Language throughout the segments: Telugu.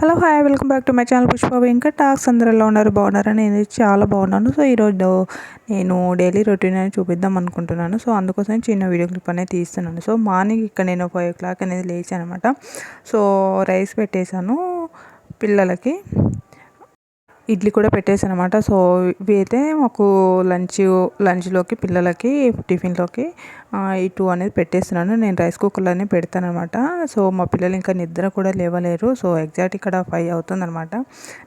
Hello hi welcome back to my channel Pushpa ఇంకా టాక్స్. అందరు ఎలా ఉన్నారు? బాగున్నారా? నేను చాలా బాగున్నాను. సో ఈరోజు నేను డైలీ రొటీన్ అని చూపిద్దాం అనుకుంటున్నాను. సో అందుకోసం చిన్న వీడియో క్లిప్ అనేది తీస్తున్నాను. సో మార్నింగ్ ఇక్కడ నేను ఫైవ్ ఓ క్లాక్ అనేది లేచాను అనమాట సో రైస్ పెట్టేశాను పిల్లలకి. ఇడ్లీ కూడా పెట్టేసాను అనమాట సో ఇవి అయితే మాకు లంచ్ లంచ్లోకి పిల్లలకి టిఫిన్లోకి ఈ టూ అనేది పెట్టేస్తున్నాను. నేను రైస్ కుక్కర్లోనే పెడతాను అనమాట సో మా పిల్లలు ఇంకా నిద్ర కూడా లేవలేరు. సో ఎగ్జాక్ట్ ఇక్కడ ఫైవ్ అవుతుందనమాట.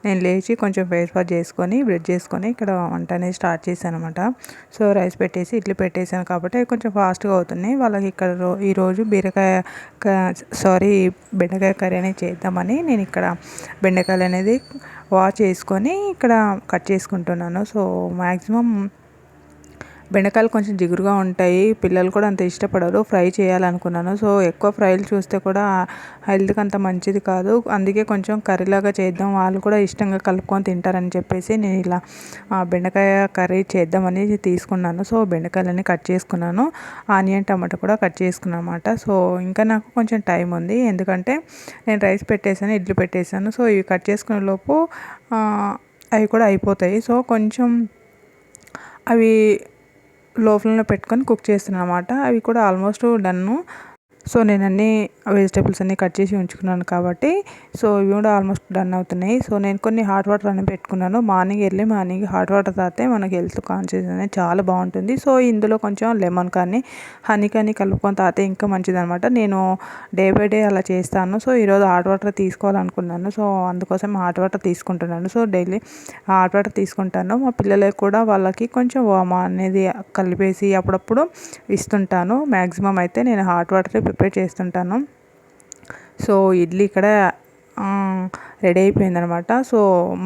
నేను లేచి కొంచెం ఫేస్ వాష్ చేసుకొని బ్రెడ్ చేసుకొని ఇక్కడ వంట అనేది స్టార్ట్ చేశాను అనమాట సో రైస్ పెట్టేసి ఇడ్లీ పెట్టేశాను కాబట్టి కొంచెం ఫాస్ట్గా అవుతున్నాయి. వాళ్ళకి ఇక్కడ ఈరోజు బీరకాయ సారీ బెండకాయ కర్రీ అనేది చేద్దామని నేను ఇక్కడ బెండకాయలు అనేది వాష్ చేసుకొని ఇక్కడ కట్ చేసుకుంటున్నాను. సో మ్యాక్సిమం బెండకాయలు కొంచెం జిగురుగా ఉంటాయి. పిల్లలు కూడా అంత ఇష్టపడరు. ఫ్రై చేయాలనుకున్నాను. సో ఎక్కువ ఫ్రైలు చూస్తే కూడా హెల్త్కి అంత మంచిది కాదు. అందుకే కొంచెం కర్రీలాగా చేద్దాం. వాళ్ళు కూడా ఇష్టంగా కలుపుకొని తింటారని చెప్పేసి నేను ఇలా బెండకాయ కర్రీ చేద్దామని తీసుకున్నాను. సో బెండకాయలన్నీ కట్ చేసుకున్నాను. ఆనియన్ టమాటా కూడా కట్ చేసుకున్నాను అనమాట సో ఇంకా నాకు కొంచెం టైం ఉంది. ఎందుకంటే నేను రైస్ పెట్టేసాను ఇడ్లు పెట్టేశాను. సో ఇవి కట్ చేసుకునే లోపు అవి కూడా అయిపోతాయి. సో కొంచెం అవి లోపలనే పెట్టుకొని కుక్ చేస్తున్నాను అనమాట అవి కూడా ఆల్మోస్ట్ డన్ను. సో నేను అన్ని వెజిటేబుల్స్ అన్నీ కట్ చేసి ఉంచుకున్నాను కాబట్టి సో ఇవి కూడా ఆల్మోస్ట్ డన్ అవుతున్నాయి. సో నేను కొన్ని హాట్ వాటర్ అని పెట్టుకున్నాను. Morning early morning hot water తాగితే మనకి హెల్త్ కాన్షియస్ అనేది చాలా బాగుంటుంది. సో ఇందులో కొంచెం లెమన్ కానీ హనీ కానీ కలుపుకొని తాగితే ఇంకా మంచిదనమాట నేను డే బై డే అలా చేస్తాను. సో ఈరోజు హాట్ వాటర్ తీసుకోవాలనుకున్నాను. సో అందుకోసం హాట్ వాటర్ తీసుకుంటున్నాను. సో డైలీ హాట్ వాటర్ తీసుకుంటాను. మా పిల్లలకి కూడా వాళ్ళకి కొంచెం వామ అనేది కలిపేసి అప్పుడప్పుడు ఇస్తుంటాను. మ్యాక్సిమం అయితే నేను హాట్ వాటర్ ప్రిపేర్ చేస్తుంటాను. సో ఇడ్లీ ఇక్కడ రెడీ అయిపోయిందనమాట. సో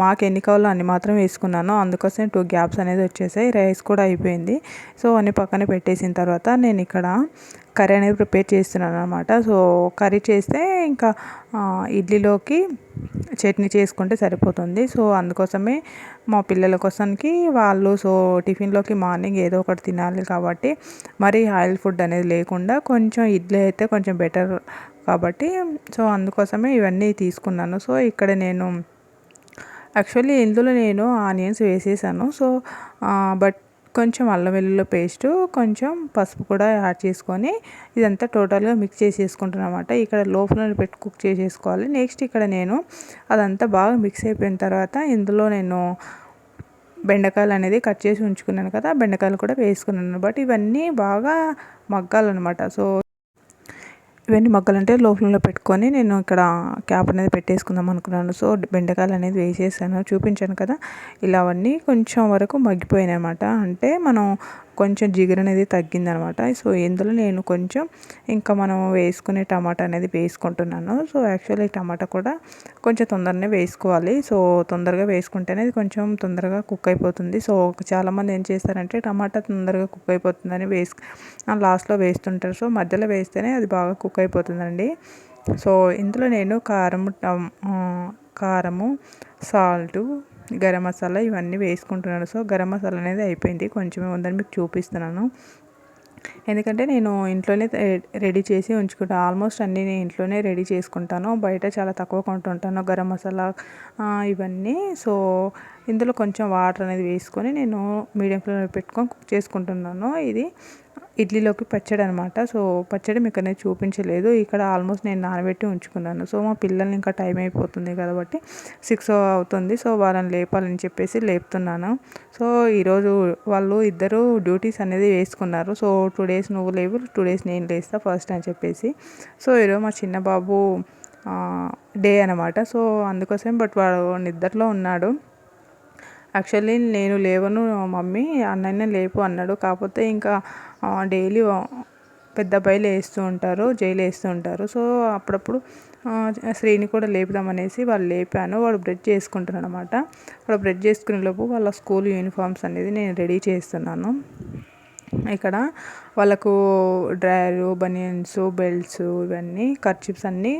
మాకు ఎన్ని కావాలో అన్ని మాత్రం వేసుకున్నాను. అందుకోసం టూ గ్యాప్స్ అనేది వచ్చేసాయి. రైస్ కూడా అయిపోయింది. సో అన్ని పక్కన పెట్టేసిన తర్వాత నేను ఇక్కడ కర్రీ అనేది ప్రిపేర్ చేస్తున్నాను అనమాట సో కర్రీ చేస్తే ఇంకా ఇడ్లీలోకి చట్నీ చేసుకుంటే సరిపోతుంది. సో అందుకోసమే మా పిల్లల కోసానికి వాళ్ళు సో టిఫిన్లోకి మార్నింగ్ ఏదో ఒకటి తినాలి కాబట్టి మరి ఆయిల్ ఫుడ్ అనేది లేకుండా కొంచెం ఇడ్లీ అయితే కొంచెం బెటర్ కాబట్టి సో అందుకోసమే ఇవన్నీ తీసుకున్నాను. సో ఇక్కడ నేను యాక్చువల్లీ ఇందులో నేను ఆనియన్స్ వేసేసాను. సో బట్ కొంచెం అల్లం వెల్లుల్లి పేస్టు కొంచెం పసుపు కూడా యాడ్ చేసుకొని ఇదంతా టోటల్గా మిక్స్ చేసేసుకుంటాను అనమాట ఇక్కడ లోపల పెట్టి కుక్ చేసేసుకోవాలి. నెక్స్ట్ ఇక్కడ నేను అదంతా బాగా మిక్స్ అయిపోయిన తర్వాత ఇందులో నేను బెండకాయలు అనేది కట్ చేసి ఉంచుకున్నాను కదా బెండకాయలు కూడా వేసుకున్నాను. బట్ ఇవన్నీ బాగా మగ్గాలన్నమాట. సో ఇవన్నీ మగ్గలంటే లో ఫ్లేమ్లో పెట్టుకొని నేను ఇక్కడ క్యాప్ అనేది పెట్టేసుకుందాం అనుకున్నాను. సో బెండకాయలు అనేది వేసేసాను. చూపించాను కదా. ఇలా అవన్నీ కొంచెం వరకు మగ్గిపోయాయి అనమాట అంటే మనం కొంచెం జిగురు అనేది తగ్గిందనమాట. సో ఇందులో నేను కొంచెం ఇంకా మనం వేసుకునే టమాటా అనేది వేసుకుంటున్నాను. సో యాక్చువల్లీ టమాటా కూడా కొంచెం తొందరనే వేసుకోవాలి. సో తొందరగా వేసుకుంటేనే కొంచెం తొందరగా కుక్ అయిపోతుంది. సో చాలామంది ఏం చేస్తారంటే టమాటా తొందరగా కుక్ అయిపోతుందని వేసు లాస్ట్లో వేస్తుంటారు. సో మధ్యలో వేస్తేనే అది బాగా కుక్ అయిపోతుందండి. సో ఇందులో నేను కారము కారము సాల్టు గరం మసాలా ఇవన్నీ వేసుకుంటున్నాను. సో గరం మసాలా అనేది అయిపోయింది. కొంచెమే ఉందని మీకు చూపిస్తున్నాను. ఎందుకంటే నేను ఇంట్లోనే రెడీ చేసి ఉంచుకుంటాను ఆల్మోస్ట్ అన్నీ నేను ఇంట్లోనే రెడీ చేసుకుంటాను. బయట చాలా తక్కువ కొంటుంటాను గరం మసాలా ఇవన్నీ. సో ఇందులో కొంచెం వాటర్ అనేది వేసుకొని నేను మీడియం ఫ్లేమ్లో పెట్టుకొని కుక్ చేసుకుంటున్నాను. ఇది ఇడ్లీలోకి పచ్చడి అనమాట సో పచ్చడి మీకు అనేది చూపించలేదు. ఇక్కడ ఆల్మోస్ట్ నేను నానబెట్టి ఉంచుకున్నాను. సో మా పిల్లల్ని ఇంకా టైం అయిపోతుంది కాబట్టి సిక్స్ అవుతుంది. సో వాళ్ళని లేపాలని చెప్పేసి లేపుతున్నాను. సో ఈరోజు వాళ్ళు ఇద్దరు డ్యూటీస్ అనేది వేసుకున్నారు. సో టూ డేస్ నువ్వు లేవు టూ డేస్ నేను లేస్తా ఫస్ట్ అని చెప్పేసి. సో ఈరోజు మా చిన్న బాబు డే అనమాట సో అందుకోసం బట్ వాడు నిద్రలో ఉన్నాడు. యాక్చువల్లీ నేను లేవను మమ్మీ అన్నయ్య లేపు అన్నాడు. కాకపోతే ఇంకా డైలీ పెద్ద అబ్బాయిలు వేస్తూ ఉంటారు జైలు వేస్తూ ఉంటారు. సో అప్పుడప్పుడు శ్రీని కూడా లేపుదామనేసి వాళ్ళు లేపాను. వాడు బ్రెడ్ చేసుకుంటున్నాడు అనమాట వాడు బ్రెడ్ చేసుకునే లోపు వాళ్ళ స్కూల్ యూనిఫామ్స్ అనేది నేను రెడీ చేస్తున్నాను. ఇక్కడ వాళ్ళకు డ్రాయరు బనియన్స్ బెల్ట్స్ ఇవన్నీ కర్చిప్స్ అన్నీ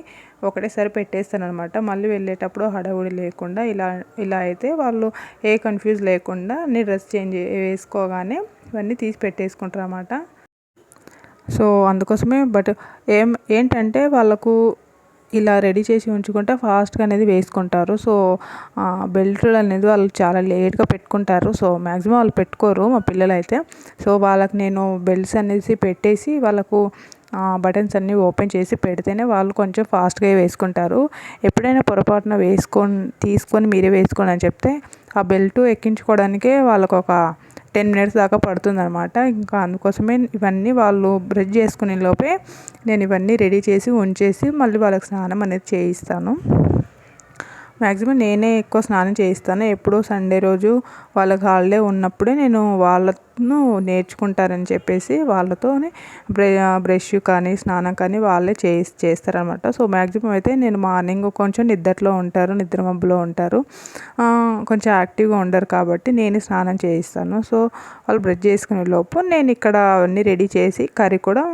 ఒకటేసారి పెట్టేస్తాను అనమాట మళ్ళీ వెళ్ళేటప్పుడు హడావుడి లేకుండా ఇలా ఇలా అయితే వాళ్ళు ఏ కన్ఫ్యూజ్ లేకుండా అన్ని డ్రెస్ చేంజ్ వేసుకోగానే ఇవన్నీ తీసి పెట్టేసుకుంటారు అనమాట సో అందుకోసమే బట్ ఏం ఏంటంటే వాళ్ళకు ఇలా రెడీ చేసి ఉంచుకుంటే ఫాస్ట్గా అనేది వేసుకుంటారు. సో బెల్ట్లు అనేది వాళ్ళు చాలా లేట్గా పెట్టుకుంటారు. సో మ్యాక్సిమం వాళ్ళు పెట్టుకోరు మా పిల్లలు అయితే సో వాళ్ళకి నేను బెల్ట్స్ అనేసి పెట్టేసి వాళ్ళకు బటన్స్ అన్నీ ఓపెన్ చేసి పెడితేనే వాళ్ళు కొంచెం ఫాస్ట్గా వేసుకుంటారు. ఎప్పుడైనా పొరపాటున వేసుకొని తీసుకొని మీరే వేసుకోండి అని చెప్తే ఆ బెల్ట్ ఎక్కించుకోవడానికే వాళ్ళకు ఒక టెన్ మినిట్స్ దాకా పడుతుందనమాట ఇంకా అందుకోసమే ఇవన్నీ వాళ్ళు బ్రష్ చేసుకునే లోపే నేను ఇవన్నీ రెడీ చేసి ఉంచేసి మళ్ళీ వాళ్ళకి స్నానం అనేది చేయిస్తాను. మ్యాక్సిమం నేనే ఎక్కువ స్నానం చేయిస్తాను. ఎప్పుడో సండే రోజు వాళ్ళకి హాలిడే ఉన్నప్పుడే నేను వాళ్ళను నేర్చుకుంటారని చెప్పేసి వాళ్ళతోనే బ్రష్ కానీ స్నానం కానీ వాళ్ళే చేసి చేస్తారనమాట సో మ్యాక్సిమం అయితే నేను మార్నింగ్ కొంచెం నిద్రలో ఉంటారు నిద్ర మబ్బులో ఉంటారు. కొంచెం యాక్టివ్గా ఉండరు కాబట్టి నేను స్నానం చేయిస్తాను. సో వాళ్ళు బ్రష్ చేసుకునే లోపు నేను ఇక్కడ అవన్నీ రెడీ చేసి కర్రీ కూడా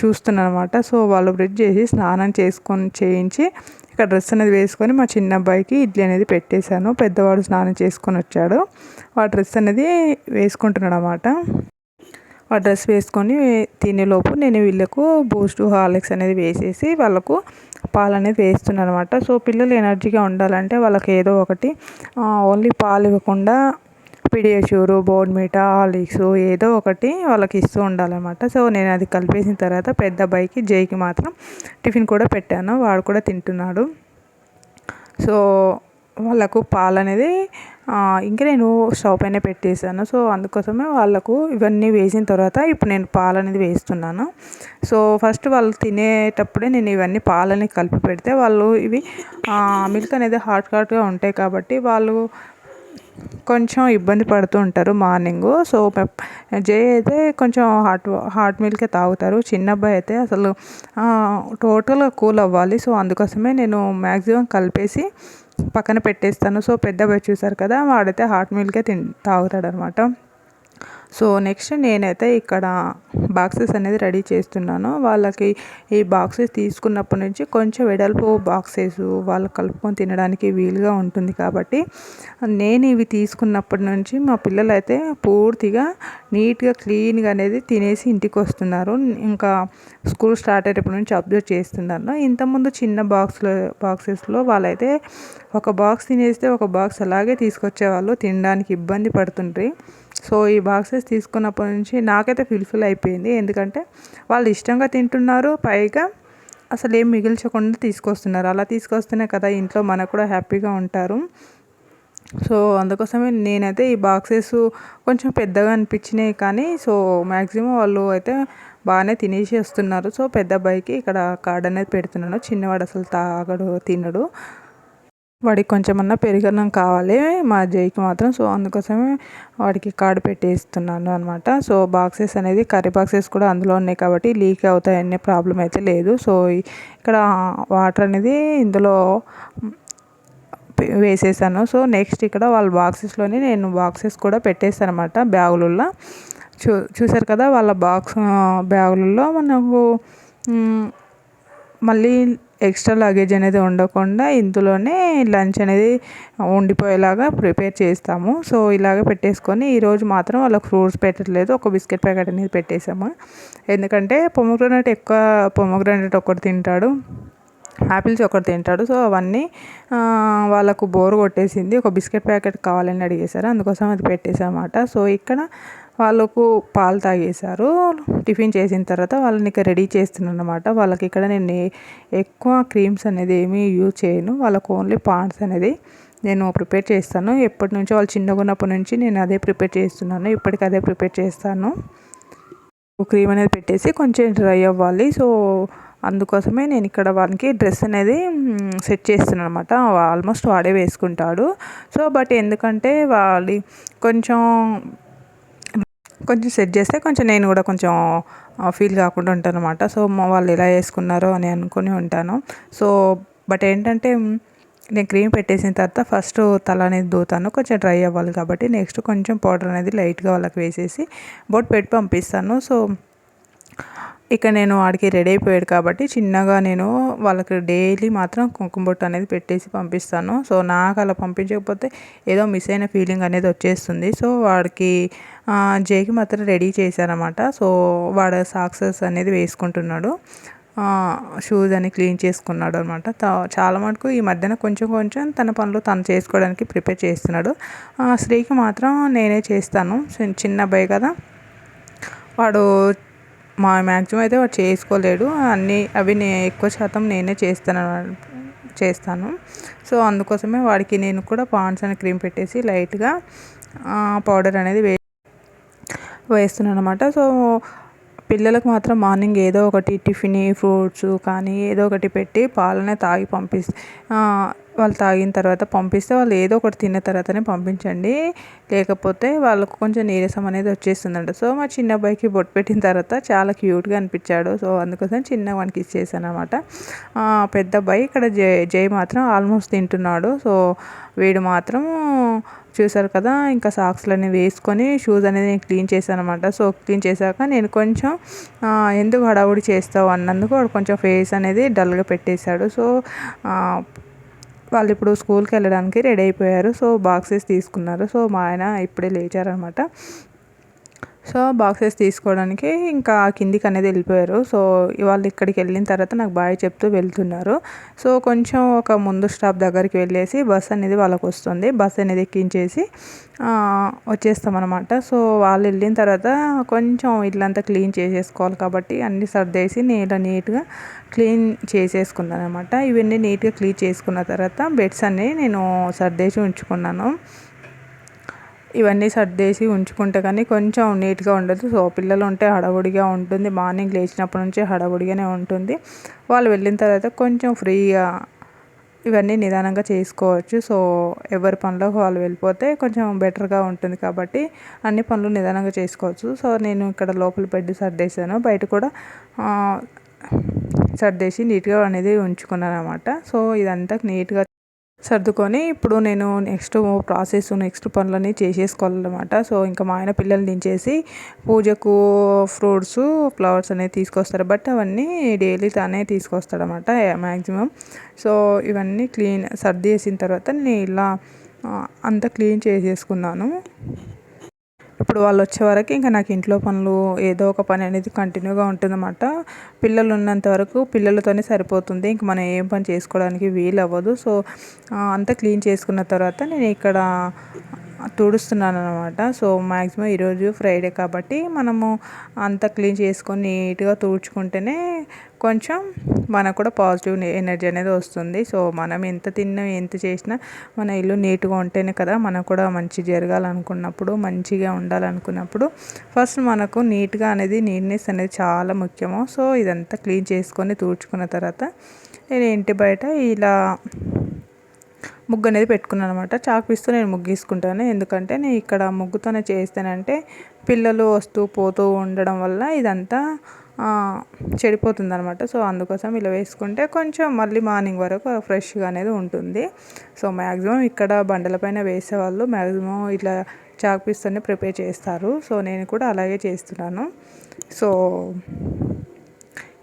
చూస్తున్నాను అనమాట సో వాళ్ళు బ్రెడ్ చేసి స్నానం చేసుకొని చేయించి ఇక్కడ డ్రెస్ అనేది వేసుకొని మా చిన్న అబ్బాయికి ఇడ్లీ అనేది పెట్టేశాను. పెద్దవాడు స్నానం చేసుకొని వచ్చాడు. ఆ డ్రెస్ అనేది వేసుకుంటున్నాడు అనమాట ఆ డ్రెస్ వేసుకొని తినేలోపు నేను వీళ్ళకు బూస్ట్ హార్లిక్స్ అనేది వేసేసి వాళ్ళకు పాలు అనేది వేస్తున్నాను అనమాట సో పిల్లలు ఎనర్జీగా ఉండాలంటే వాళ్ళకి ఏదో ఒకటి ఓన్లీ పాలు ఇవ్వకుండా పిడియాష్యూరు బోర్న్మీటా హార్లిక్స్ ఏదో ఒకటి వాళ్ళకి ఇస్తూ ఉండాలన్నమాట. సో నేను అది కలిపేసిన తర్వాత పెద్ద అబ్బాయికి జైకి మాత్రం టిఫిన్ కూడా పెట్టాను. వాడు కూడా తింటున్నాడు. సో వాళ్ళకు పాలు అనేది ఇంకా నేను స్టవ్ పైన పెట్టేశాను. సో అందుకోసమే వాళ్ళకు ఇవన్నీ వేసిన తర్వాత ఇప్పుడు నేను పాలు అనేది వేస్తున్నాను. సో ఫస్ట్ వాళ్ళు తినేటప్పుడే నేను ఇవన్నీ పాలని కలిపి పెడితే వాళ్ళు ఇవి మిల్క్ అనేది హాట్ హాట్గా ఉంటాయి కాబట్టి వాళ్ళు కొంచెం ఇబ్బంది పడుతూ ఉంటారు మార్నింగ్. సో జే అయితే కొంచెం హాట్ హాట్ మిల్కే తాగుతారు. చిన్న అబ్బాయి అయితే అసలు టోటల్గా కూల్ అవ్వాలి. సో అందుకోసమే నేను మ్యాక్సిమం కలిపేసి పక్కన పెట్టేస్తాను. సో పెద్ద అబ్బాయి చూసారు కదా వాడైతే హాట్ మిల్కే తిన్ తాగుతాడు అనమాట సో నెక్స్ట్ నేనైతే ఇక్కడ బాక్సెస్ అనేది రెడీ చేస్తున్నాను. వాళ్ళకి ఈ బాక్సెస్ తీసుకున్నప్పటి నుంచి కొంచెం వెడల్పు బాక్సెస్ వాళ్ళు కలుపుకొని తినడానికి వీలుగా ఉంటుంది కాబట్టి నేను ఇవి తీసుకున్నప్పటి నుంచి మా పిల్లలు అయితే పూర్తిగా నీట్గా క్లీన్గా అనేది తినేసి ఇంటికి వస్తున్నారు. ఇంకా స్కూల్ స్టార్ట్ అయ్యేటప్పటి నుంచి అబ్జర్వ్ చేస్తున్నారు. ఇంతకుముందు చిన్న బాక్స్లో బాక్సెస్లో వాళ్ళైతే ఒక బాక్స్ తినేస్తే ఒక బాక్స్ అలాగే తీసుకొచ్చేవాళ్ళు తినడానికి ఇబ్బంది పడుతుండ్రి. సో ఈ బాక్సెస్ తీసుకున్నప్పటి నుంచి నాకైతే ఫుల్ఫిల్ అయిపోయింది. ఎందుకంటే వాళ్ళు ఇష్టంగా తింటున్నారు పైగా అసలు ఏం మిగిల్చకుండా తీసుకొస్తున్నారు. అలా తీసుకొస్తేనే కదా ఇంట్లో మనకు కూడా హ్యాపీగా ఉంటారు. సో అందుకోసమే నేనైతే ఈ బాక్సెస్ కొంచెం పెద్దగా అనిపించినాయి కానీ సో మ్యాక్సిమం వాళ్ళు అయితే బాగానే తినేసి వస్తున్నారు. సో పెద్ద అబ్బాయికి ఇక్కడ కార్డ్ అనేది పెడుతున్నాను. చిన్నవాడు అసలు తాగడు తినడు. వాడికి కొంచెమన్నా పెరుగన్నం కావాలి మా జైకి మాత్రం. సో అందుకోసమే వాడికి కార్డు పెట్టేస్తున్నాను అనమాట సో బాక్సెస్ అనేది కర్రీ బాక్సెస్ కూడా అందులో ఉన్నాయి కాబట్టి లీక్ అవుతాయి అనే ప్రాబ్లం అయితే లేదు. సో ఇక్కడ వాటర్ అనేది ఇందులో వేసేసాను. సో నెక్స్ట్ ఇక్కడ వాళ్ళ బాక్సెస్లోనే నేను బాక్సెస్ కూడా పెట్టేస్తాను అనమాట బ్యాగులలో చూ చూసారు కదా వాళ్ళ బాక్స్ బ్యాగులలో మనకు మళ్ళీ ఎక్స్ట్రా లగేజ్ అనేది ఉండకుండా ఇందులోనే లంచ్ అనేది ఉండిపోయేలాగా ప్రిపేర్ చేస్తాము. సో ఇలాగ పెట్టేసుకొని ఈరోజు మాత్రం వాళ్ళకి ఫ్రూట్స్ పెట్టట్లేదు. ఒక బిస్కెట్ ప్యాకెట్ అనేది పెట్టేసాము ఎందుకంటే పొమగ్రనేట్ ఎక్కువ పొమగ్రనేట్ ఒకటి తింటాడు. యాపిల్స్ ఒకటి తింటాడు. సో అవన్నీ వాళ్ళకు బోర్ కొట్టేసింది. ఒక బిస్కెట్ ప్యాకెట్ కావాలని అడిగేశారు. అందుకోసం అది పెట్టేసామాట సో ఇక్కడ వాళ్ళకు పాలు తాగేశారు. టిఫిన్ చేసిన తర్వాత వాళ్ళని ఇక రెడీ చేస్తున్నాను అనమాట వాళ్ళకి ఇక్కడ నేను ఎక్కువ క్రీమ్స్ అనేది ఏమీ యూజ్ చేయను. వాళ్ళకు ఓన్లీ పాండ్స్ అనేది నేను ప్రిపేర్ చేస్తాను. ఎప్పటి నుంచో వాళ్ళు చిన్నగా ఉన్నప్పటి నుంచి నేను అదే ప్రిపేర్ చేస్తున్నాను. ఇప్పటికి అదే ప్రిపేర్ చేస్తాను. క్రీమ్ అనేది పెట్టేసి కొంచెం డ్రై అవ్వాలి. సో అందుకోసమే నేను ఇక్కడ వానికి డ్రెస్ అనేది సెట్ చేస్తున్నాను అనమాట ఆల్మోస్ట్ వాడే వేసుకుంటాడు. సో బట్ ఎందుకంటే వాడి కొంచెం కొంచెం సెట్ చేస్తే కొంచెం నేను కూడా కొంచెం ఫీల్ కాకుండా ఉంటాను అనమాట సో వాళ్ళు ఎలా వేసుకున్నారో అని అనుకుని ఉంటాను. సో బట్ ఏంటంటే నేను క్రీమ్ పెట్టేసిన తర్వాత ఫస్ట్ తల అనేది దూతాను. కొంచెం డ్రై అవ్వాలి కాబట్టి నెక్స్ట్ కొంచెం పౌడర్ అనేది లైట్గా వాళ్ళకి వేసేసి బొట్ పెట్టి పంపిస్తాను. సో ఇక నేను వాడికి రెడీ అయిపోయాడు కాబట్టి చిన్నగా నేను వాళ్ళకి డైలీ మాత్రం కుంకుమ బొట్టు అనేది పెట్టేసి పంపిస్తాను. సో నాకు అలా పంపించకపోతే ఏదో మిస్ అయిన ఫీలింగ్ అనేది వచ్చేస్తుంది. సో వాడికి జేకి మాత్రం రెడీ చేశారనమాట సో వాడు సాక్సెస్ అనేది వేసుకుంటున్నాడు. షూస్ అని క్లీన్ చేసుకున్నాడు అనమాట చాలా మటుకు ఈ మధ్యన కొంచెం కొంచెం తన పనులు తను చేసుకోవడానికి ప్రిపేర్ చేస్తున్నాడు. స్త్రీకి మాత్రం నేనే చేస్తాను. చిన్న అబ్బాయి కదా. వాడు మా మ్యాక్సిమం అయితే వాడు చేసుకోలేడు. అన్నీ అవి నే ఎక్కువ శాతం నేనే చేస్తాను చేస్తాను. సో అందుకోసమే వాడికి నేను కూడా పాండ్స్ అని క్రీమ్ పెట్టేసి లైట్గా పౌడర్ అనేది వే వేస్తున్నాను అనమాట సో పిల్లలకు మాత్రం మార్నింగ్ ఏదో ఒకటి టిఫిన్ ఫ్రూట్స్ కానీ ఏదో ఒకటి పెట్టి పాలనే తాగి పంపిస్తే వాళ్ళు తాగిన తర్వాత పంపిస్తే వాళ్ళు ఏదో ఒకటి తిన్న తర్వాతనే పంపించండి. లేకపోతే వాళ్ళకు కొంచెం నీరసం అనేది వచ్చేస్తుందంట. సో మా చిన్న అబ్బాయికి బొట్టు పెట్టిన తర్వాత చాలా క్యూట్గా అనిపించాడు. సో అందుకోసం చిన్న వానికి ఇచ్చేసాను అనమాట పెద్ద అబ్బాయి ఇక్కడ జై జై మాత్రం ఆల్మోస్ట్ తింటున్నాడు. సో వీడు మాత్రం చూసారు కదా ఇంకా సాక్స్లన్నీ వేసుకొని షూస్ అనేది నేను క్లీన్ చేశాను అనమాట సో క్లీన్ చేశాక నేను కొంచెం ఎందుకు హడావుడి చేస్తావు అన్నందుకు వాడు కొంచెం ఫేస్ అనేది డల్గా పెట్టేశాడు. సో వాళ్ళు ఇప్పుడు స్కూల్కి వెళ్ళడానికి రెడీ అయిపోయారు. సో బాక్సెస్ తీసుకున్నారు. సో మా ఆయన ఇప్పుడే లేచారనమాట. సో బాక్సెస్ తీసుకోవడానికి ఇంకా కిందికి అనేది వెళ్ళిపోయారు. సో వాళ్ళు ఇక్కడికి వెళ్ళిన తర్వాత నాకు బాయ్ చెప్తూ వెళ్తున్నారు. సో కొంచెం ఒక ముందు స్టాప్ దగ్గరికి వెళ్ళేసి బస్ అనేది వాళ్ళకు వస్తుంది. బస్ అనేది ఎక్కించేసి వచ్చేస్తామన్నమాట. సో వాళ్ళు వెళ్ళిన తర్వాత కొంచెం ఇల్లంతా క్లీన్ చేసేసుకోవాలి కాబట్టి అన్ని సర్దేసి నేల నీట్గా క్లీన్ చేసేసుకున్నాను అనమాట ఇవన్నీ నీట్గా క్లీన్ చేసుకున్న తర్వాత బెడ్స్ అన్నీ నేను సర్దేసి ఉంచుకున్నాను. ఇవన్నీ సర్దేసి ఉంచుకుంటే కానీ కొంచెం నీట్గా ఉండదు. సో పిల్లలు ఉంటే హడావుడిగా ఉంటుంది. మార్నింగ్ లేచినప్పటి నుంచి హడావుడిగానే ఉంటుంది. వాళ్ళు వెళ్ళిన తర్వాత కొంచెం ఫ్రీగా ఇవన్నీ నిదానంగా చేసుకోవచ్చు. సో ఎవరి పనిలోకి వాళ్ళు వెళ్ళిపోతే కొంచెం బెటర్గా ఉంటుంది కాబట్టి అన్ని పనులు నిదానంగా చేసుకోవచ్చు. సో నేను ఇక్కడ లోపల బెడ్ సర్దేశాను. బయట కూడా సర్దేసి నీట్గా అనేది ఉంచుకున్నాను అనమాట సో ఇదంతా నీట్గా సర్దుకొని ఇప్పుడు నేను నెక్స్ట్ ప్రాసెస్ నెక్స్ట్ పనులన్నీ చేసేసుకోవాలన్నమాట. సో ఇంకా మా ఆయన పిల్లల్ని దించేసి పూజకు ఫ్రూట్స్ ఫ్లవర్స్ అనేవి తీసుకొస్తారు. బట్ అవన్నీ డైలీ తానే తీసుకొస్తాడనమాట మ్యాక్సిమం సో ఇవన్నీ క్లీన్ సర్ది వేసిన తర్వాత నేను ఇలా అంతా క్లీన్ చేసేసుకున్నాను. ఇప్పుడు వాళ్ళు వచ్చే వరకు ఇంకా నాకు ఇంట్లో పనులు ఏదో ఒక పని అనేది కంటిన్యూగా ఉంటుందన్నమాట. పిల్లలు ఉన్నంత వరకు పిల్లలతోనే సరిపోతుంది. ఇంక మనం ఏం పని చేసుకోవడానికి వీలు అవ్వదు సో అంతా క్లీన్ చేసుకున్న తర్వాత నేను ఇక్కడ తుడుస్తున్నాను అనమాట సో మ్యాక్సిమం ఈరోజు ఫ్రైడే కాబట్టి మనము అంతా క్లీన్ చేసుకొని నీట్గా తుడుచుకుంటేనే కొంచెం మనకు కూడా పాజిటివ్ ఎనర్జీ అనేది వస్తుంది. సో మనం ఎంత తిన్నా ఎంత చేసినా మన ఇల్లు నీట్గా ఉంటేనే కదా మనకు కూడా మంచి జరగాలనుకున్నప్పుడు మంచిగా ఉండాలనుకున్నప్పుడు. ఫస్ట్ మనకు నీట్గా అనేది నీట్నెస్ అనేది చాలా ముఖ్యము. సో ఇదంతా క్లీన్ చేసుకొని తుడుచుకున్న తర్వాత నేను ఇంటి బయట ఇలా ముగ్గు అనేది పెట్టుకున్నాను అనమాట చాక్ పీస్తో నేను ముగ్గీసుకుంటాను. ఎందుకంటే నేను ఇక్కడ ముగ్గుతోనే చేస్తానంటే పిల్లలు వస్తూ పోతూ ఉండడం వల్ల ఇదంతా చెడిపోతుంది అనమాట సో అందుకోసం ఇలా వేసుకుంటే కొంచెం మళ్ళీ మార్నింగ్ వరకు ఫ్రెష్గా అనేది ఉంటుంది. సో మ్యాక్సిమం ఇక్కడ బండలపైన వేసేవాళ్ళు మ్యాక్సిమం ఇట్లా చాక్ పీస్తోనే ప్రిపేర్ చేస్తారు. సో నేను కూడా అలాగే చేస్తున్నాను. సో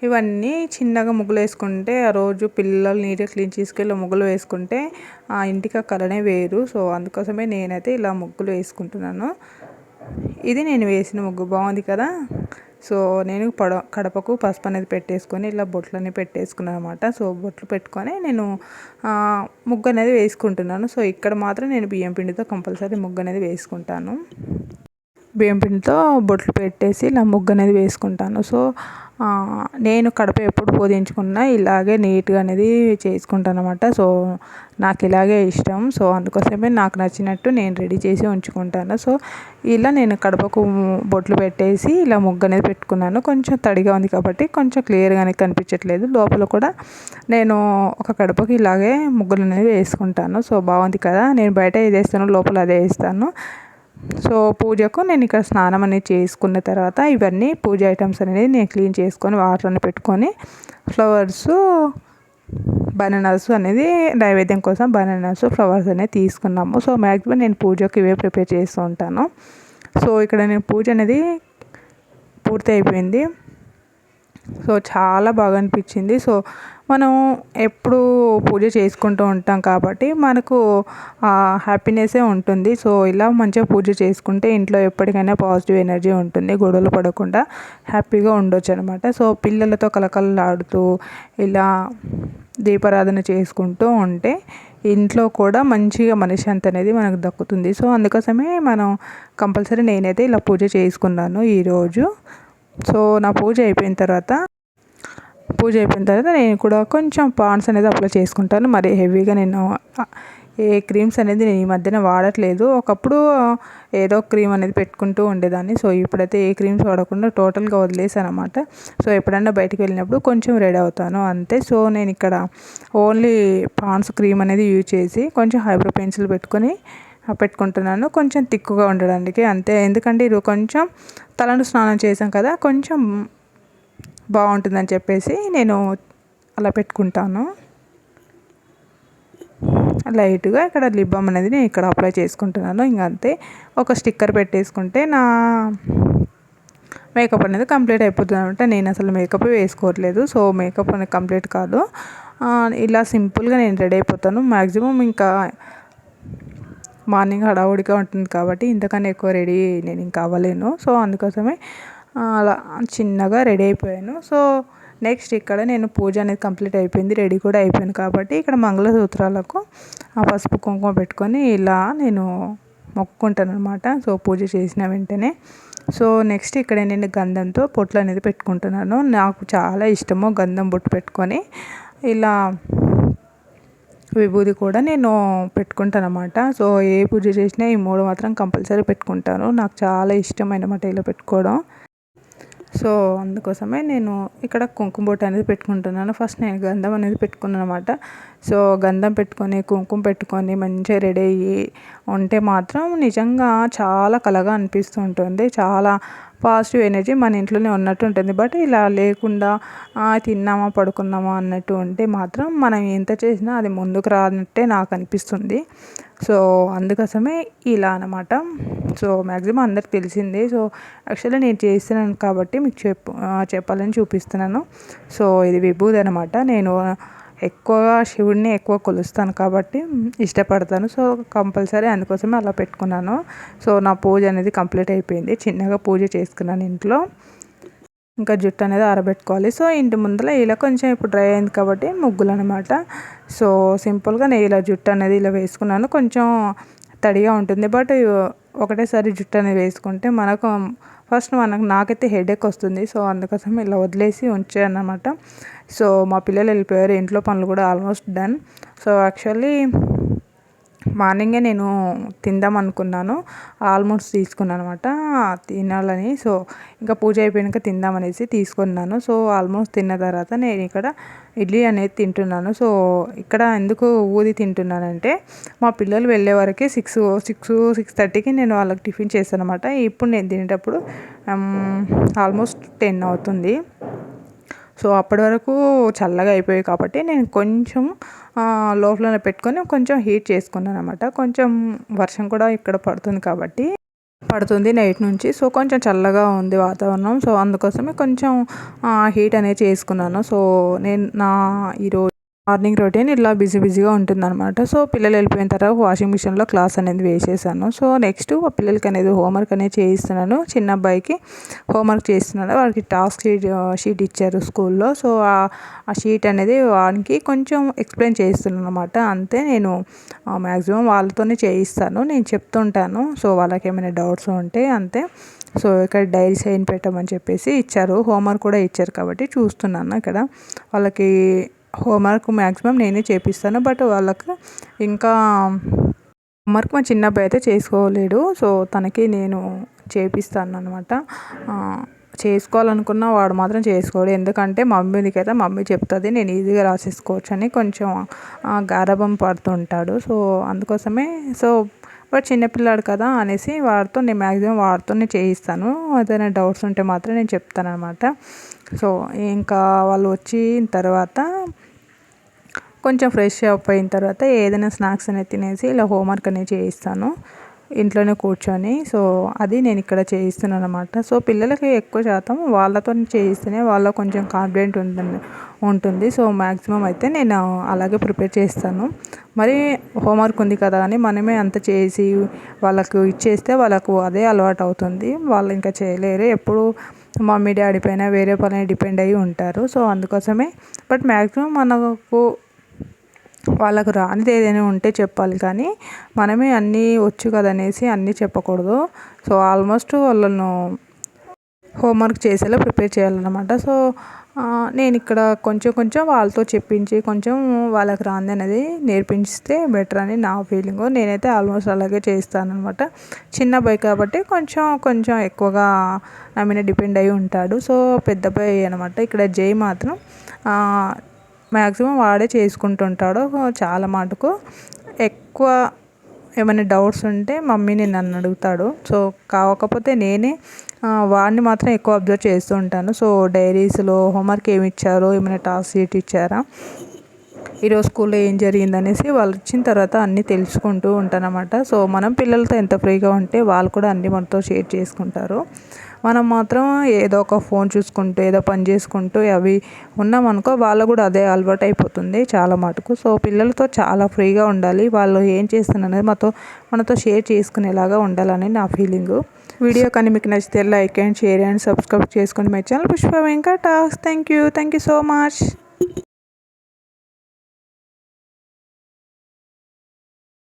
ఇవన్నీ చిన్నగా ముగ్గులు వేసుకుంటే ఆ రోజు పిల్లలు నీట్గా క్లీన్ తీసుకెళ్ళి ముగ్గులు వేసుకుంటే ఆ ఇంటికి ఆ కలనే వేరు. సో అందుకోసమే నేనైతే ఇలా ముగ్గులు వేసుకుంటున్నాను. ఇది నేను వేసిన ముగ్గు. బాగుంది కదా? సో నేను పడ కడపకు పసుపు అనేది పెట్టేసుకొని ఇలా బొట్లని పెట్టేసుకున్నాను అనమాట సో బొట్లు పెట్టుకొని నేను ముగ్గు అనేది వేసుకుంటున్నాను. సో ఇక్కడ మాత్రం నేను బియ్యం పిండితో కంపల్సరీ ముగ్గు అనేది వేసుకుంటాను. బియ్యం పిండితో బొట్లు పెట్టేసి ఇలా ముగ్గు అనేది వేసుకుంటాను. సో నేను కడప ఎప్పుడు పూజించుకున్నా ఇలాగే నీట్గా అనేది చేసుకుంటాను అనమాట సో నాకు ఇలాగే ఇష్టం. సో అందుకోసమే నాకు నచ్చినట్టు నేను రెడీ చేసి ఉంచుకుంటాను. సో ఇలా నేను కడపకు బొట్లు పెట్టేసి ఇలా ముగ్గు అనేది పెట్టుకున్నాను. కొంచెం తడిగా ఉంది కాబట్టి కొంచెం క్లియర్గానే కనిపించట్లేదు. లోపల కూడా నేను ఒక కడపకి ఇలాగే ముగ్గులు అనేది వేసుకుంటాను. సో బాగుంది కదా నేను బయట ఏది వేస్తాను లోపల అదే వేస్తాను. సో పూజకు నేను ఇక్కడ స్నానం అనేది చేసుకున్న తర్వాత ఇవన్నీ పూజ ఐటమ్స్ అనేది నేను క్లీన్ చేసుకొని వాటర్ని పెట్టుకొని ఫ్లవర్స్ బనానాస్ అనేది నైవేద్యం కోసం బనానాస్ ఫ్లవర్స్ అనేది తీసుకున్నాము. సో మ్యాక్సిమం నేను పూజకు ఇవే ప్రిపేర్ చేస్తూ ఉంటాను. సో ఇక్కడ నేను పూజ అనేది పూర్తి అయిపోయింది సో చాలా బాగా అనిపించింది. సో మనం ఎప్పుడు పూజ చేసుకుంటూ ఉంటాం కాబట్టి మనకు హ్యాపీనెస్సే ఉంటుంది. సో ఇలా మంచిగా పూజ చేసుకుంటే ఇంట్లో ఎప్పటికైనా పాజిటివ్ ఎనర్జీ ఉంటుంది. గొడవలు పడకుండా హ్యాపీగా ఉండొచ్చు అనమాట సో పిల్లలతో కలకలలాడుతూ ఇలా దీపారాధన చేసుకుంటూ ఉంటే ఇంట్లో కూడా మంచిగా మనశ్శాంతి అనేది మనకు దక్కుతుంది. సో అందుకోసమే మనం కంపల్సరీ నేనైతే ఇలా పూజ చేసుకున్నాను ఈరోజు. సో నా పూజ అయిపోయిన తర్వాత పూజ అయిపోయిన తర్వాత నేను కూడా కొంచెం పాండ్స్ అనేది అప్లై చేసుకుంటాను. మరి హెవీగా నేను ఏ క్రీమ్స్ అనేది నేను ఈ మధ్యన వాడట్లేదు. ఒకప్పుడు ఏదో క్రీమ్ అనేది పెట్టుకుంటూ ఉండేదాన్ని. సో ఇప్పుడైతే ఏ క్రీమ్స్ వాడకుండా టోటల్గా వదిలేసాను అనమాట సో ఎప్పుడన్నా బయటికి వెళ్ళినప్పుడు కొంచెం రెడీ అవుతాను. అంతే. సో నేను ఇక్కడ ఓన్లీ పాండ్స్ క్రీమ్ అనేది యూజ్ చేసి కొంచెం హైబ్రో పెన్సిల్ పెట్టుకొని పెట్టుకుంటున్నాను. కొంచెం తిక్కుగా ఉండడానికి అంతే. ఎందుకంటే ఇది కొంచెం తలను స్నానం చేసాం కదా కొంచెం బాగుంటుందని చెప్పేసి నేను అలా పెట్టుకుంటాను. లైట్గా ఇక్కడ లిప్ బామ్ అనేది నేను ఇక్కడ అప్లై చేసుకుంటున్నాను. ఇంక అంతే. ఒక స్టిక్కర్ పెట్టేసుకుంటే నా మేకప్ అనేది కంప్లీట్ అయిపోతుంది అనమాట. నేను అసలు మేకప్ వేసుకోవట్లేదు. సో మేకప్ అనేది కంప్లీట్ కాదు. ఇలా సింపుల్గా నేను రెడీ అయిపోతాను. మ్యాక్సిమం ఇంకా మార్నింగ్ హడావుడిగా ఉంటుంది కాబట్టి ఇంతకన్నా ఎక్కువ రెడీ నేను ఇంకా అవ్వలేను. సో అందుకోసమే అలా చిన్నగా రెడీ అయిపోయాను. సో నెక్స్ట్ ఇక్కడ నేను పూజ అనేది కంప్లీట్ అయిపోయింది రెడీ కూడా అయిపోయింది కాబట్టి ఇక్కడ మంగళసూత్రాలకు ఆ పసుపు కుంకుమ పెట్టుకొని ఇలా నేను మొక్కుకుంటాను అనమాట సో పూజ చేసిన వెంటనే. సో నెక్స్ట్ ఇక్కడ నేను గంధంతో పొట్లు అనేది పెట్టుకుంటున్నాను. నాకు చాలా ఇష్టము గంధం బొట్టు పెట్టుకొని. ఇలా విభూది కూడా నేను పెట్టుకుంటాను అనమాట సో ఏ పూజ చేసినా ఈ మూడు మాత్రం కంపల్సరీ పెట్టుకుంటాను. నాకు చాలా ఇష్టం అనమాట ఇలా పెట్టుకోవడం. సో అందుకోసమే నేను ఇక్కడ కుంకుమ బొట్టు అనేది పెట్టుకుంటున్నాను. ఫస్ట్ నేను గంధం అనేది పెట్టుకున్నాను అనమాట సో గంధం పెట్టుకొని కుంకుమ పెట్టుకొని మంచిగా రెడీ అయ్యి ఉంటే మాత్రం నిజంగా చాలా కలగా అనిపిస్తూ ఉంటుంది. చాలా పాజిటివ్ ఎనర్జీ మన ఇంట్లోనే ఉన్నట్టు ఉంటుంది. బట్ ఇలా లేకుండా తిన్నామా పడుకున్నామా అన్నట్టు ఉంటే మాత్రం మనం ఎంత చేసినా అది ముందుకు రానట్టే నాకు అనిపిస్తుంది. సో అందుకోసమే ఇలా అనమాట సో మ్యాక్సిమం అందరికి తెలిసిందే. సో యాక్చువల్లీ నేను చేస్తున్నాను కాబట్టి మీకు చెప్పు చెప్పాలని చూపిస్తున్నాను. సో ఇది విభూది అనమాట నేను ఎక్కువగా శివుడిని ఎక్కువ కొలుస్తాను కాబట్టి ఇష్టపడతాను. సో కంపల్సరీ అందుకోసమే అలా పెట్టుకున్నాను. సో నా పూజ అనేది కంప్లీట్ అయిపోయింది. చిన్నగా పూజ చేసుకున్నాను ఇంట్లో. ఇంకా జుట్టు అనేది ఆరబెట్టుకోవాలి. సో ఇంటి ముందర ఇలా కొంచెం ఇప్పుడు డ్రై అయింది కాబట్టి ముగ్గులు అనమాట సో సింపుల్గా నేను ఇలా జుట్టు అనేది ఇలా వేసుకున్నాను. కొంచెం తడిగా ఉంటుంది. బట్ ఒకటేసారి జుట్టు అనేది వేసుకుంటే మనకు ఫస్ట్ మనకు నాకైతే హెడేక్ వస్తుంది. సో అందుకోసం ఇలా వదిలేసి ఉంచాను అనమాట సో మా పిల్లలు వెళ్ళిపోయారు. ఇంట్లో పనులు కూడా ఆల్మోస్ట్ డన్ సో యాక్చువల్లీ మార్నింగే నేను తిందాం అనుకున్నాను. ఆల్మోస్ట్ తీసుకున్నాను అనమాట తినాలని. సో ఇంకా పూజ అయిపోయాక తిందామనేసి తీసుకున్నాను. సో ఆల్మోస్ట్ తిన్న తర్వాత నేను ఇక్కడ ఇడ్లీ అనేది తింటున్నాను. సో ఇక్కడ ఎందుకు ఊది తింటున్నానంటే మా పిల్లలు వెళ్ళే వరకే సిక్స్ సిక్స్ సిక్స్ థర్టీకి నేను వాళ్ళకి టిఫిన్ చేస్తాను అనమాట ఇప్పుడు నేను తినేటప్పుడు um, ఆల్మోస్ట్ టెన్ అవుతుంది. సో అప్పటి వరకు చల్లగా అయిపోయాయి కాబట్టి నేను కొంచెం లోపలనే పెట్టుకొని కొంచెం హీట్ చేసుకున్నాను అనమాట కొంచెం వర్షం కూడా ఇక్కడ పడుతుంది కాబట్టి పడుతుంది నైట్ నుంచి. సో కొంచెం చల్లగా ఉంది వాతావరణం. సో అందుకోసమే కొంచెం హీట్ అనేది చేసుకున్నాను. సో నేను నా ఈరోజు మార్నింగ్ రొటీన్ ఇలా బిజీ బిజీగా ఉంటుందన్నమాట. సో పిల్లలు వెళ్ళిపోయిన తర్వాత వాషింగ్ మిషన్లో క్లాస్ అనేది వేసేసాను. సో నెక్స్ట్ ఆ పిల్లలకి అనేది హోంవర్క్ అనేది చేయిస్తున్నాను. చిన్న అబ్బాయికి హోంవర్క్ చేస్తున్నాను. వాడికి టాస్క్ షీట్ షీట్ ఇచ్చారు స్కూల్లో. సో ఆ షీట్ అనేది వానికి కొంచెం ఎక్స్ప్లెయిన్ చేస్తున్నాను అనమాట అంతే నేను మ్యాక్సిమం వాళ్ళతోనే చేయిస్తాను. నేను చెప్తుంటాను. సో వాళ్ళకి ఏమైనా డౌట్స్ ఉంటే అంతే. సో ఇక్కడ డైరీ సైన్ పెట్టమని చెప్పేసి ఇచ్చారు. హోంవర్క్ కూడా ఇచ్చారు కాబట్టి చూస్తున్నాను ఇక్కడ. వాళ్ళకి హోంవర్క్ మ్యాక్సిమం నేనే చేపిస్తాను. బట్ వాళ్ళకు ఇంకా హోంవర్క్ మా చిన్న అబ్బాయి అయితే చేసుకోలేడు. సో తనకి నేను చేపిస్తాను అనమాట చేసుకోవాలనుకున్న వాడు మాత్రం చేసుకోడు. ఎందుకంటే మమ్మీకి అయితే మమ్మీ చెప్తుంది నేను ఈజీగా రాసేసుకోవచ్చు అని కొంచెం గారభం పడుతుంటాడు. సో అందుకోసమే సో వాడు చిన్నపిల్లాడు కదా అనేసి వాడితో నేను మ్యాక్సిమం వాడితోనే చేయిస్తాను. ఏదైనా డౌట్స్ ఉంటే మాత్రం నేను చెప్తాను అనమాట సో ఇంకా వాళ్ళు వచ్చిన తర్వాత కొంచెం ఫ్రెష్ అప్ అయిన తర్వాత ఏదైనా స్నాక్స్ అనేది తినేసి ఇలా హోంవర్క్ అనేది చేయిస్తాను. ఇంట్లోనే కూర్చొని. సో అది నేను ఇక్కడ చేయిస్తున్నాను అనమాట సో పిల్లలకి ఎక్కువ శాతం వాళ్ళతో చేయిస్తేనే వాళ్ళ కొంచెం కాన్ఫిడెంట్ ఉంటుంది ఉంటుంది. సో మ్యాక్సిమం అయితే నేను అలాగే ప్రిపేర్ చేస్తాను. మరి హోంవర్క్ ఉంది కదా అని మనమే అంత చేసి వాళ్ళకు ఇచ్చేస్తే వాళ్ళకు అదే అలవాటు అవుతుంది. వాళ్ళు ఇంకా చేయలేరు. ఎప్పుడు మమ్మీ డాడీ పైన వేరే పైన డిపెండ్ అయ్యి ఉంటారు. సో అందుకోసమే. బట్ మ్యాక్సిమం మనకు వాళ్ళకు రానిది ఏదైనా ఉంటే చెప్పాలి. కానీ మనమే అన్నీ వచ్చు కదనేసి అన్నీ చెప్పకూడదు. సో ఆల్మోస్ట్ వాళ్ళను హోంవర్క్ చేసేలా ప్రిపేర్ చేయాలన్నమాట. సో నేను ఇక్కడ కొంచెం కొంచెం వాళ్ళతో చెప్పించి కొంచెం వాళ్ళకి రాంది అనేది నేర్పించితే బెటర్ అని నా ఫీలింగ్. నేనైతే ఆల్మోస్ట్ అలాగే చేస్తానమాట చిన్న బాయ్ కాబట్టి కొంచెం కొంచెం ఎక్కువగా నా మీద డిపెండ్ అయి ఉంటాడు. సో పెద్ద బాయ్ అనమాట ఇక్కడ జై మాత్రం మ్యాక్సిమం వాడే చేసుకుంటుంటాడు. చాలా మటుకు ఎక్కువ ఏమైనా డౌట్స్ ఉంటే మమ్మీని నన్ను అడుగుతాడు. సో కాకపోతే నేనే వాడిని మాత్రం ఎక్కువ అబ్జర్వ్ చేస్తూ ఉంటాను. సో డైరీస్లో హోంవర్క్ ఏమి ఇచ్చారో ఏమైనా టాస్క్ షీట్ ఇచ్చారా? ఈరోజు స్కూల్లో ఏం జరిగింది అనేసి వాళ్ళు వచ్చిన తర్వాత అన్నీ తెలుసుకుంటూ ఉంటానన్నమాట. సో మనం పిల్లలతో ఎంత ఫ్రీగా ఉంటే వాళ్ళు కూడా అన్నీ మనతో షేర్ చేసుకుంటారు. మనం మాత్రం ఏదో ఒక ఫోన్ చూసుకుంటూ ఏదో పని చేసుకుంటూ అవి ఉన్నామనుకో వాళ్ళు కూడా అదే అలవాటు అయిపోతుంది చాలా మటుకు. సో పిల్లలతో చాలా ఫ్రీగా ఉండాలి. వాళ్ళు ఏం చేస్తున్నారు మాతో మనతో షేర్ చేసుకునేలాగా ఉండాలని నా ఫీలింగ్. వీడియో కానీ మీకు నచ్చితే like and share and subscribe చేసుకోండి. My channel Pushpa Venkatas. Thank you. Thank you so much.